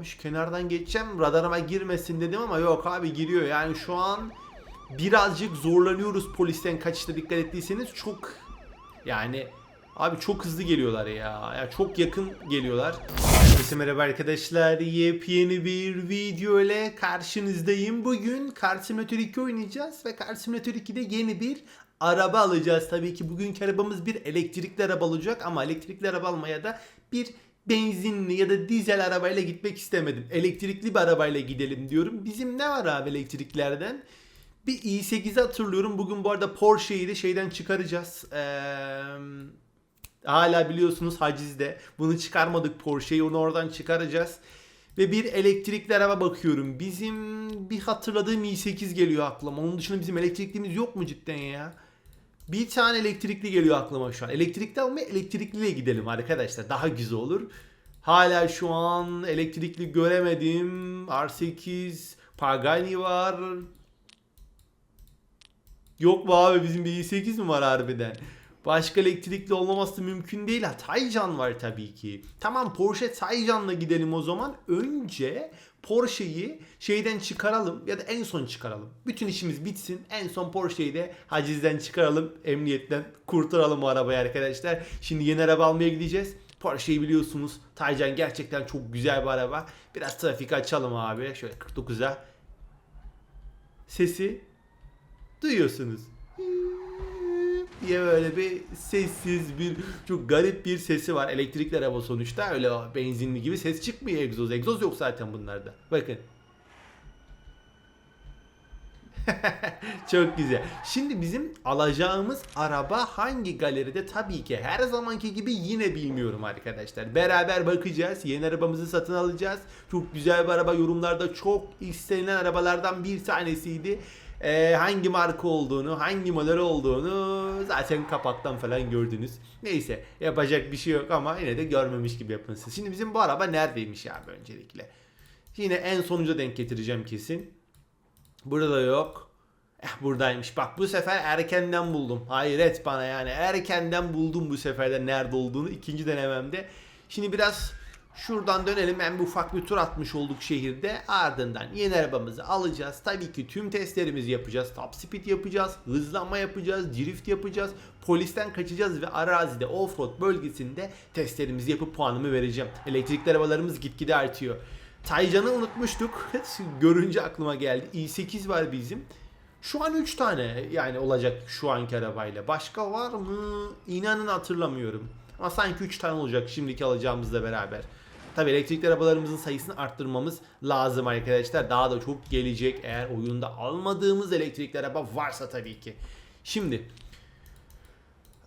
Abi şu kenardan geçeceğim radarıma girmesin dedim ama yok abi giriyor. Yani şu an birazcık zorlanıyoruz polisten kaçışta dikkat ettiyseniz çok yani abi çok hızlı geliyorlar ya. ya çok yakın geliyorlar. Herkese merhaba arkadaşlar. Yepyeni bir video ile karşınızdayım. Bugün Car Simulator 2 oynayacağız ve Car Simulator 2'de yeni bir araba alacağız. Tabii ki bugünkü arabamız bir elektrikli araba olacak ama elektrikli araba almaya da bir benzinli ya da dizel arabayla gitmek istemedim. Elektrikli bir arabayla gidelim diyorum. Bizim ne var abi elektriklerden? Bir i8'i hatırlıyorum. Bugün bu arada Porsche'yi de şeyden çıkaracağız. Eee... Hala biliyorsunuz hacizde. Bunu çıkarmadık Porsche'yi onu oradan çıkaracağız. Ve bir elektrikli araba bakıyorum. Bizim bir hatırladığım i8 geliyor aklıma. Onun dışında bizim elektriklimiz yok mu cidden ya? Bir tane elektrikli geliyor aklıma şu an. Elektrikli almaya elektrikliyle gidelim arkadaşlar. Daha güzel olur. Hala şu an elektrikli göremedim. R8, Pagani var. Yok mu abi bizim bir i8 mi var harbiden? Başka elektrikli olmaması mümkün değil. Taycan var tabii ki. Tamam Porsche Taycan'la gidelim o zaman. Önce Porsche'yi şeyden çıkaralım ya da en son çıkaralım. Bütün işimiz bitsin. En son Porsche'yi de hacizden çıkaralım. Emniyetten kurtaralım o arabayı arkadaşlar. Şimdi yeni araba almaya gideceğiz. Porsche'yi biliyorsunuz. Taycan gerçekten çok güzel bir araba. Biraz trafik açalım abi. Şöyle 49'a. Sesi duyuyorsunuz diye böyle bir sessiz bir çok garip bir sesi var. Elektrikli araba sonuçta öyle benzinli gibi ses çıkmıyor egzoz. Egzoz yok zaten bunlarda. Bakın. çok güzel. Şimdi bizim alacağımız araba hangi galeride tabii ki her zamanki gibi yine bilmiyorum arkadaşlar. Beraber bakacağız. Yeni arabamızı satın alacağız. Çok güzel bir araba yorumlarda çok istenilen arabalardan bir tanesiydi e, hangi marka olduğunu, hangi model olduğunu zaten kapaktan falan gördünüz. Neyse yapacak bir şey yok ama yine de görmemiş gibi yapın siz. Şimdi bizim bu araba neredeymiş abi öncelikle? Yine en sonuca denk getireceğim kesin. Burada da yok. Eh buradaymış. Bak bu sefer erkenden buldum. Hayret bana yani. Erkenden buldum bu sefer de nerede olduğunu. ikinci denememde. Şimdi biraz Şuradan dönelim hem bir ufak bir tur atmış olduk şehirde. Ardından yeni arabamızı alacağız. Tabii ki tüm testlerimizi yapacağız. Top speed yapacağız. Hızlanma yapacağız. Drift yapacağız. Polisten kaçacağız ve arazide offroad bölgesinde testlerimizi yapıp puanımı vereceğim. Elektrikli arabalarımız gitgide artıyor. Taycan'ı unutmuştuk. Görünce aklıma geldi. i8 var bizim. Şu an 3 tane yani olacak şu anki arabayla. Başka var mı? İnanın hatırlamıyorum. Ama sanki 3 tane olacak şimdiki alacağımızla beraber. Tabi elektrikli arabalarımızın sayısını arttırmamız lazım arkadaşlar. Daha da çok gelecek eğer oyunda almadığımız elektrikli araba varsa tabii ki. Şimdi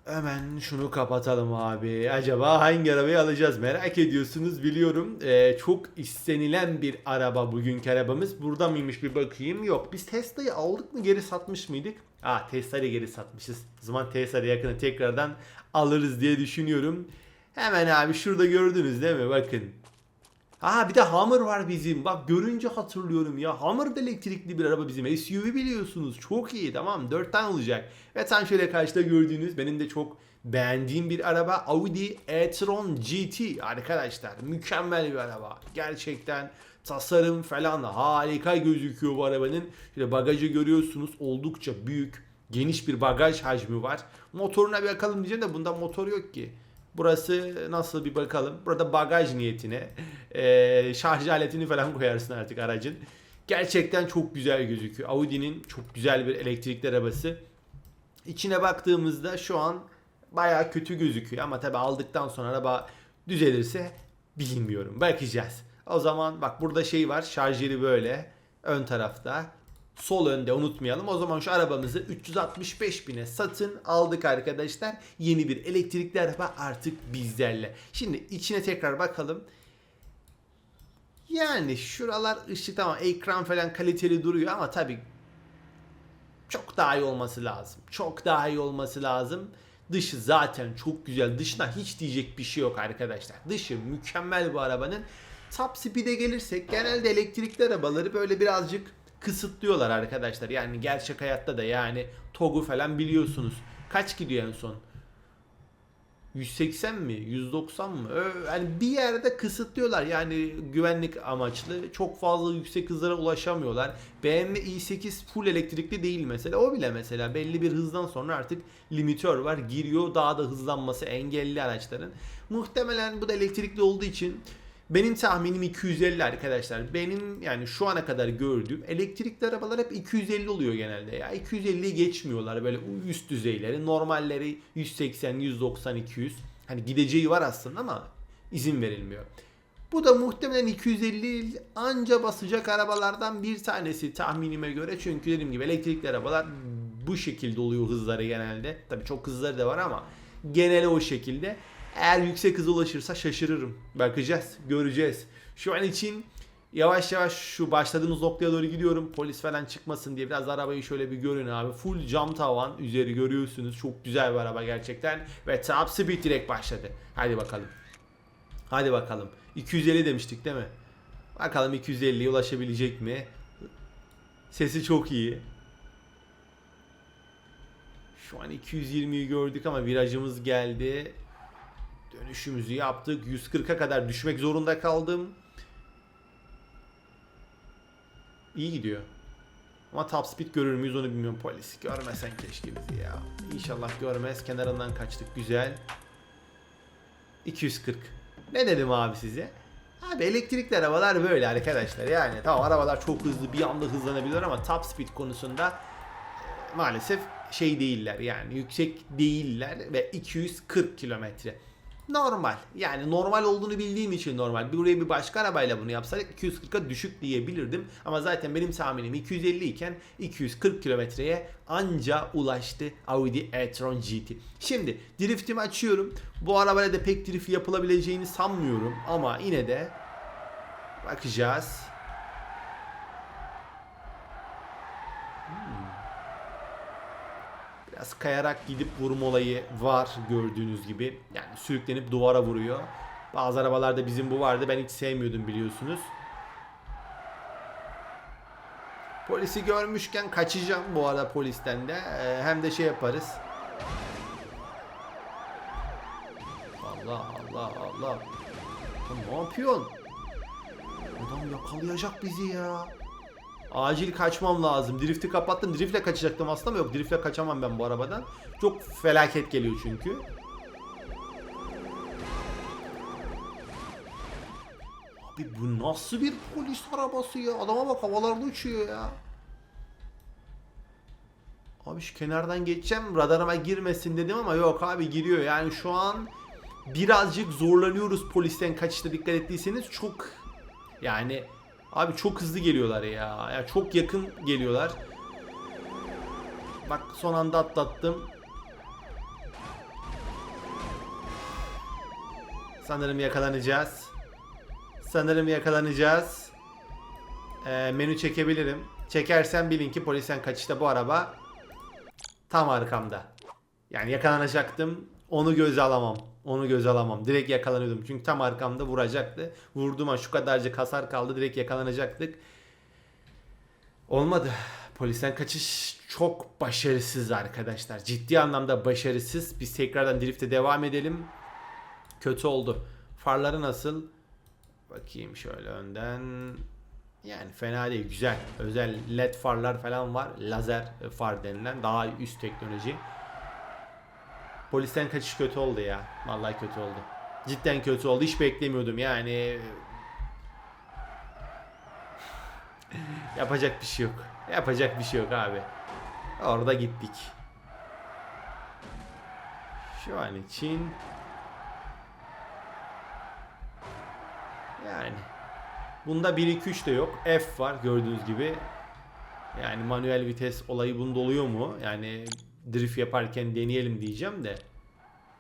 Hemen şunu kapatalım abi. Acaba hangi arabayı alacağız merak ediyorsunuz biliyorum. Ee, çok istenilen bir araba bugünkü arabamız. Burada mıymış bir bakayım. Yok biz Tesla'yı aldık mı geri satmış mıydık? Ah Tesla'yı geri satmışız. O zaman Tesla'yı yakını tekrardan alırız diye düşünüyorum. Hemen abi şurada gördünüz değil mi? Bakın. Ha bir de Hummer var bizim. Bak görünce hatırlıyorum ya. Hummer da elektrikli bir araba bizim. SUV biliyorsunuz. Çok iyi tamam. 4 tane olacak. Ve tam şöyle karşıda gördüğünüz benim de çok beğendiğim bir araba. Audi e-tron GT arkadaşlar. Mükemmel bir araba. Gerçekten tasarım falan harika gözüküyor bu arabanın. Şöyle bagajı görüyorsunuz. Oldukça büyük. Geniş bir bagaj hacmi var. Motoruna bir bakalım diyeceğim de bunda motor yok ki. Burası nasıl bir bakalım. Burada bagaj niyetine e, şarj aletini falan koyarsın artık aracın. Gerçekten çok güzel gözüküyor. Audi'nin çok güzel bir elektrikli arabası. İçine baktığımızda şu an baya kötü gözüküyor ama tabi aldıktan sonra araba düzelirse bilmiyorum. Bakacağız. O zaman bak burada şey var şarjeri böyle ön tarafta sol önde unutmayalım. O zaman şu arabamızı 365 bine satın aldık arkadaşlar. Yeni bir elektrikli araba artık bizlerle. Şimdi içine tekrar bakalım. Yani şuralar ışık tamam ekran falan kaliteli duruyor ama tabii çok daha iyi olması lazım. Çok daha iyi olması lazım. Dışı zaten çok güzel. Dışına hiç diyecek bir şey yok arkadaşlar. Dışı mükemmel bu arabanın. Top speed'e gelirsek genelde elektrikli arabaları böyle birazcık kısıtlıyorlar arkadaşlar. Yani gerçek hayatta da yani TOG'u falan biliyorsunuz. Kaç gidiyor en son? 180 mi? 190 mı? Yani bir yerde kısıtlıyorlar. Yani güvenlik amaçlı. Çok fazla yüksek hızlara ulaşamıyorlar. BMW i8 full elektrikli değil mesela. O bile mesela belli bir hızdan sonra artık limitör var. Giriyor daha da hızlanması engelli araçların. Muhtemelen bu da elektrikli olduğu için benim tahminim 250 arkadaşlar. Benim yani şu ana kadar gördüğüm elektrikli arabalar hep 250 oluyor genelde ya. 250'yi geçmiyorlar böyle üst düzeyleri. Normalleri 180, 190, 200. Hani gideceği var aslında ama izin verilmiyor. Bu da muhtemelen 250 anca basacak arabalardan bir tanesi tahminime göre. Çünkü dediğim gibi elektrikli arabalar bu şekilde oluyor hızları genelde. Tabii çok hızları da var ama geneli o şekilde. Eğer yüksek hıza ulaşırsa şaşırırım. Bakacağız, göreceğiz. Şu an için yavaş yavaş şu başladığımız noktaya doğru gidiyorum. Polis falan çıkmasın diye biraz arabayı şöyle bir görün abi. Full cam tavan üzeri görüyorsunuz. Çok güzel bir araba gerçekten. Ve top speed direkt başladı. Hadi bakalım. Hadi bakalım. 250 demiştik değil mi? Bakalım 250'ye ulaşabilecek mi? Sesi çok iyi. Şu an 220'yi gördük ama virajımız geldi. Dönüşümüzü yaptık. 140'a kadar düşmek zorunda kaldım. İyi gidiyor. Ama top speed görür müyüz onu bilmiyorum polis. Görmesen keşke bizi ya. İnşallah görmez. Kenarından kaçtık. Güzel. 240. Ne dedim abi size? Abi elektrikli arabalar böyle arkadaşlar. Yani tamam arabalar çok hızlı bir anda hızlanabilir ama top speed konusunda e, maalesef şey değiller yani yüksek değiller ve 240 kilometre. Normal. Yani normal olduğunu bildiğim için normal. Buraya bir başka arabayla bunu yapsaydık 240'a düşük diyebilirdim. Ama zaten benim tahminim 250 iken 240 kilometreye anca ulaştı Audi e-tron GT. Şimdi driftimi açıyorum. Bu arabayla da pek drift yapılabileceğini sanmıyorum. Ama yine de bakacağız. Biraz kayarak gidip vurma olayı var gördüğünüz gibi. Yani sürüklenip duvara vuruyor. Bazı arabalarda bizim bu vardı. Ben hiç sevmiyordum biliyorsunuz. Polisi görmüşken kaçacağım bu arada polisten de. Ee, hem de şey yaparız. Allah Allah Allah. Sen ne yapıyorsun? Adam yakalayacak bizi ya. Acil kaçmam lazım. Drift'i kapattım. Driftle kaçacaktım aslında ama yok driftle kaçamam ben bu arabadan. Çok felaket geliyor çünkü. Abi bu nasıl bir polis arabası ya? Adama bak havalarda uçuyor ya. Abi şu kenardan geçeceğim radarıma girmesin dedim ama yok abi giriyor. Yani şu an birazcık zorlanıyoruz polisten kaçışta dikkat ettiyseniz çok yani Abi çok hızlı geliyorlar ya. Ya çok yakın geliyorlar. Bak son anda atlattım. Sanırım yakalanacağız. Sanırım yakalanacağız. Ee, menü çekebilirim. Çekersem bilin ki polisten kaçışta bu araba tam arkamda. Yani yakalanacaktım. Onu göze alamam. Onu göze alamam. Direkt yakalanıyordum. Çünkü tam arkamda vuracaktı. Vurduğuma şu kadarcık hasar kaldı. Direkt yakalanacaktık. Olmadı. Polisten kaçış çok başarısız arkadaşlar. Ciddi anlamda başarısız. Biz tekrardan drifte devam edelim. Kötü oldu. Farları nasıl? Bakayım şöyle önden. Yani fena değil. Güzel. Özel led farlar falan var. Lazer far denilen. Daha üst teknoloji. Polisten kaçış kötü oldu ya. Vallahi kötü oldu. Cidden kötü oldu. Hiç beklemiyordum yani. Yapacak bir şey yok. Yapacak bir şey yok abi. Orada gittik. Şu an için yani bunda 1 2 3 de yok. F var gördüğünüz gibi. Yani manuel vites olayı bunda oluyor mu? Yani drift yaparken deneyelim diyeceğim de.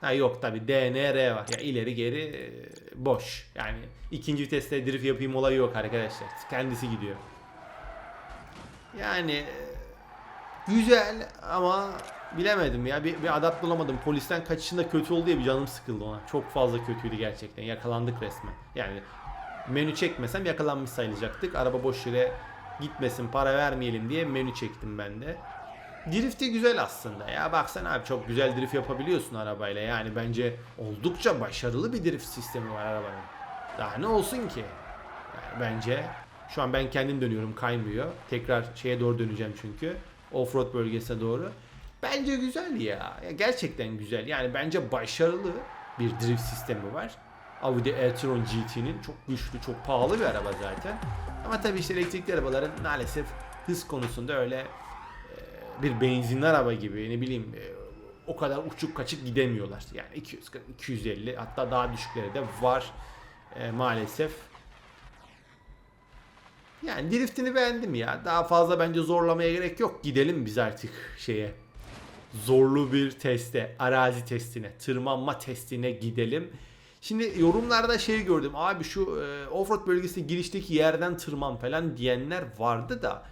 Ha yok tabi D, N, R var. Ya ileri geri e, boş. Yani ikinci viteste drift yapayım olayı yok arkadaşlar. Kendisi gidiyor. Yani e, güzel ama bilemedim ya. Bir, bir adapt bulamadım. Polisten kaçışında kötü oldu diye bir canım sıkıldı ona. Çok fazla kötüydü gerçekten. Yakalandık resmen. Yani menü çekmesem yakalanmış sayılacaktık. Araba boş yere gitmesin para vermeyelim diye menü çektim ben de. Drifti güzel aslında ya. Baksana abi çok güzel drift yapabiliyorsun arabayla. Yani bence oldukça başarılı bir drift sistemi var arabanın. Daha ne olsun ki? Yani bence şu an ben kendim dönüyorum kaymıyor. Tekrar şeye doğru döneceğim çünkü. Offroad bölgesine doğru. Bence güzel ya. ya. Gerçekten güzel. Yani bence başarılı bir drift sistemi var. Audi e-tron GT'nin çok güçlü, çok pahalı bir araba zaten. Ama tabii işte elektrikli arabaların maalesef hız konusunda öyle bir benzinli araba gibi ne bileyim e, o kadar uçuk kaçık gidemiyorlar. Yani 240, 250 hatta daha düşükleri de var e, maalesef. Yani driftini beğendim ya. Daha fazla bence zorlamaya gerek yok. Gidelim biz artık şeye. Zorlu bir teste, arazi testine, tırmanma testine gidelim. Şimdi yorumlarda şey gördüm. Abi şu e, offroad bölgesine girişteki yerden tırman falan diyenler vardı da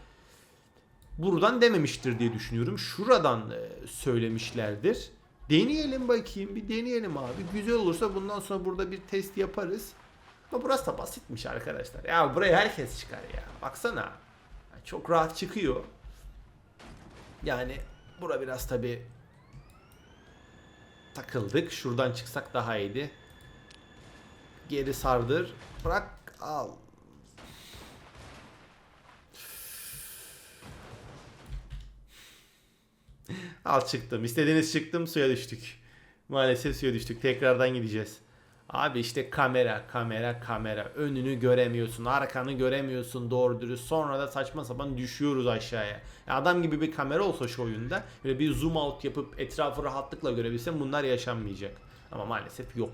buradan dememiştir diye düşünüyorum. Şuradan e, söylemişlerdir. Deneyelim bakayım. Bir deneyelim abi. Güzel olursa bundan sonra burada bir test yaparız. Ama burası da basitmiş arkadaşlar. Ya buraya herkes çıkar ya. Baksana. Çok rahat çıkıyor. Yani bura biraz tabi takıldık. Şuradan çıksak daha iyiydi. Geri sardır. Bırak al. Al çıktım. İstediğiniz çıktım suya düştük. Maalesef suya düştük. Tekrardan gideceğiz. Abi işte kamera, kamera, kamera. Önünü göremiyorsun, arkanı göremiyorsun doğru dürüst. Sonra da saçma sapan düşüyoruz aşağıya. Ya adam gibi bir kamera olsa şu oyunda böyle bir zoom out yapıp etrafı rahatlıkla görebilsem bunlar yaşanmayacak. Ama maalesef yok.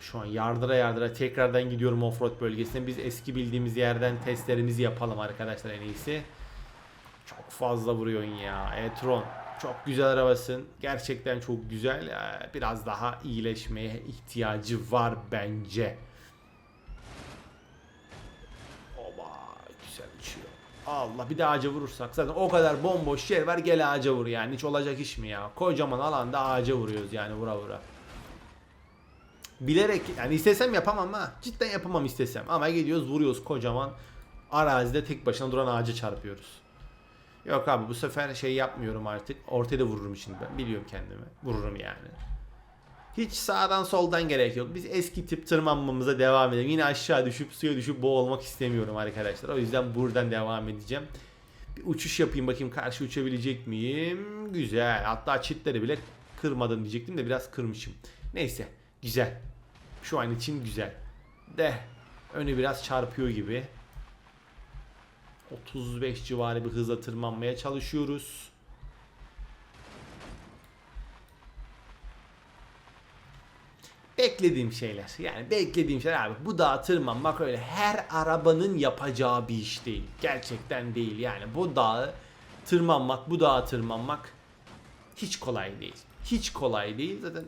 Şu an yardıra yardıra tekrardan gidiyorum offroad bölgesine. Biz eski bildiğimiz yerden testlerimizi yapalım arkadaşlar en iyisi. Çok fazla vuruyorsun ya. E-tron. Çok güzel arabasın. Gerçekten çok güzel. Ee, Biraz daha iyileşmeye ihtiyacı var bence. Oba güzel uçuyor. Allah bir de ağaca vurursak zaten o kadar bomboş yer var gel ağaca vur yani hiç olacak iş mi ya? Kocaman alanda ağaca vuruyoruz yani vura vura. Bilerek yani istesem yapamam ha. Cidden yapamam istesem. Ama gidiyoruz vuruyoruz kocaman arazide tek başına duran ağaca çarpıyoruz. Yok abi bu sefer şey yapmıyorum artık. Ortaya da vururum şimdi ben. Biliyorum kendimi. Vururum yani. Hiç sağdan soldan gerek yok. Biz eski tip tırmanmamıza devam edelim. Yine aşağı düşüp suya düşüp boğulmak istemiyorum arkadaşlar. O yüzden buradan devam edeceğim. Bir uçuş yapayım bakayım karşı uçabilecek miyim? Güzel. Hatta çitleri bile kırmadım diyecektim de biraz kırmışım. Neyse. Güzel. Şu an için güzel. De. Önü biraz çarpıyor gibi. 35 civarı bir hızla tırmanmaya çalışıyoruz. Beklediğim şeyler. Yani beklediğim şeyler abi. Bu dağa tırmanmak öyle her arabanın yapacağı bir iş değil. Gerçekten değil. Yani bu dağı tırmanmak, bu dağa tırmanmak hiç kolay değil. Hiç kolay değil. Zaten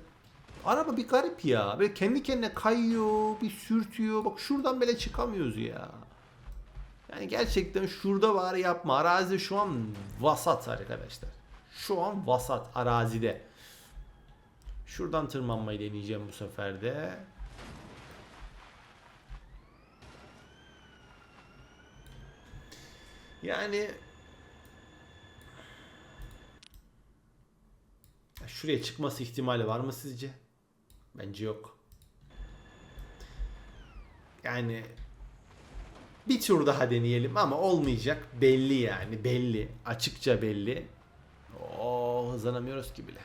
araba bir garip ya. Böyle kendi kendine kayıyor, bir sürtüyor. Bak şuradan bile çıkamıyoruz ya. Yani gerçekten şurada var yapma. Arazi şu an vasat arkadaşlar. Şu an vasat arazide. Şuradan tırmanmayı deneyeceğim bu sefer de. Yani Ya şuraya çıkması ihtimali var mı sizce? Bence yok. Yani bir tur daha deneyelim ama olmayacak belli yani belli açıkça belli. Oo hızlanamıyoruz ki bile.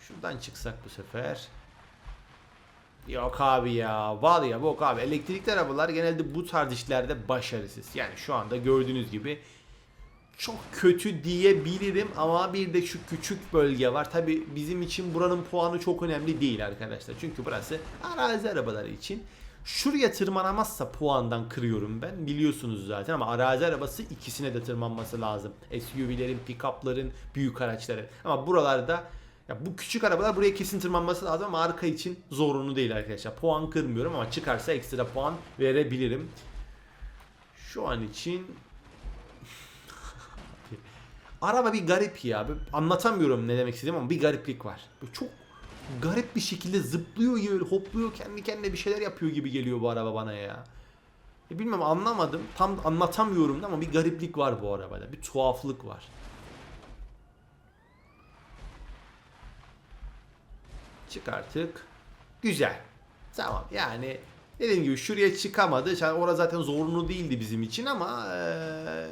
Şuradan çıksak bu sefer. Yok abi ya var ya bok abi elektrikli arabalar genelde bu tarz işlerde başarısız. Yani şu anda gördüğünüz gibi çok kötü diyebilirim ama bir de şu küçük bölge var. Tabi bizim için buranın puanı çok önemli değil arkadaşlar. Çünkü burası arazi arabaları için. Şuraya tırmanamazsa puandan kırıyorum ben. Biliyorsunuz zaten ama arazi arabası ikisine de tırmanması lazım. SUV'lerin, pick-up'ların, büyük araçların. Ama buralarda ya bu küçük arabalar buraya kesin tırmanması lazım ama arka için zorunlu değil arkadaşlar. Puan kırmıyorum ama çıkarsa ekstra puan verebilirim. Şu an için Araba bir garip ya. Anlatamıyorum ne demek istediğim ama bir gariplik var. Böyle çok garip bir şekilde zıplıyor gibi hopluyor kendi kendine bir şeyler yapıyor gibi geliyor bu araba bana ya. E bilmem anlamadım. Tam anlatamıyorum da ama bir gariplik var bu arabada. Bir tuhaflık var. Çık artık. Güzel. Tamam yani dediğim gibi şuraya çıkamadı. Yani orası zaten zorunlu değildi bizim için ama eee,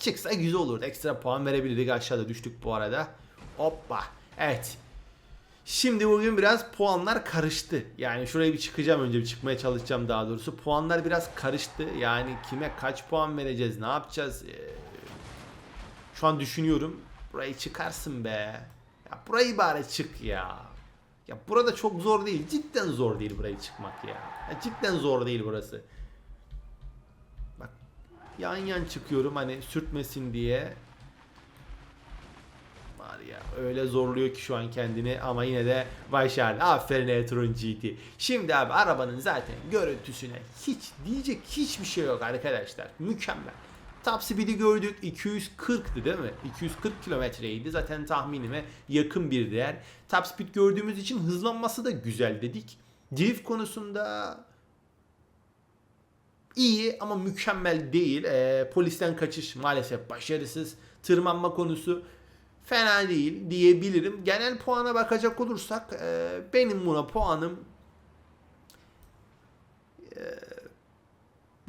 çıksa güzel olurdu. Ekstra puan verebilirdik. Aşağıda düştük bu arada. Hoppa. Evet. Şimdi bugün biraz puanlar karıştı. Yani şuraya bir çıkacağım önce bir çıkmaya çalışacağım daha doğrusu. Puanlar biraz karıştı. Yani kime kaç puan vereceğiz, ne yapacağız? Ee, şu an düşünüyorum. Burayı çıkarsın be. Ya burayı bari çık ya. Ya burada çok zor değil. Cidden zor değil burayı çıkmak ya. ya cidden zor değil burası. Yan yan çıkıyorum hani sürtmesin diye. Var ya öyle zorluyor ki şu an kendini ama yine de başardı. Aferin e-tron GT. Şimdi abi arabanın zaten görüntüsüne hiç diyecek hiçbir şey yok arkadaşlar. Mükemmel. Top speed'i gördük 240'tı değil mi? 240 kilometreydi zaten tahminime yakın bir değer. Top speed gördüğümüz için hızlanması da güzel dedik. Drift konusunda iyi ama mükemmel değil. Ee, polisten kaçış maalesef başarısız. Tırmanma konusu fena değil diyebilirim. Genel puana bakacak olursak e, benim buna puanım e,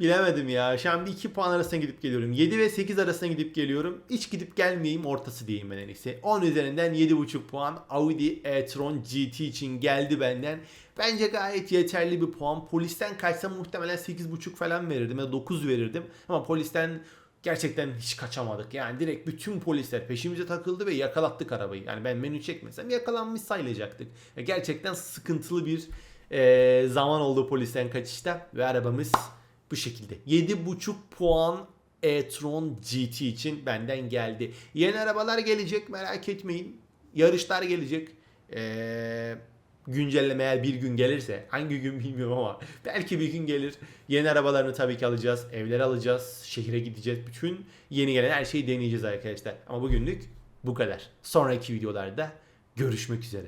bilemedim ya. Bir iki puan arasına gidip geliyorum. 7 ve 8 arasına gidip geliyorum. Hiç gidip gelmeyeyim ortası diyeyim ben en iyisi. 10 üzerinden 7.5 puan Audi e-tron GT için geldi benden. Bence gayet yeterli bir puan. Polisten kaçsa muhtemelen 8.5 falan verirdim ya 9 verirdim. Ama polisten gerçekten hiç kaçamadık. Yani direkt bütün polisler peşimize takıldı ve yakalattık arabayı. Yani ben menü çekmesem yakalanmış sayılacaktık. Gerçekten sıkıntılı bir e, zaman oldu polisten kaçışta ve arabamız bu şekilde. 7.5 puan e-tron GT için benden geldi. Yeni arabalar gelecek merak etmeyin. Yarışlar gelecek. Eee güncelleme eğer bir gün gelirse hangi gün bilmiyorum ama belki bir gün gelir. Yeni arabalarını tabii ki alacağız. Evler alacağız. Şehire gideceğiz. Bütün yeni gelen her şeyi deneyeceğiz arkadaşlar. Ama bugünlük bu kadar. Sonraki videolarda görüşmek üzere.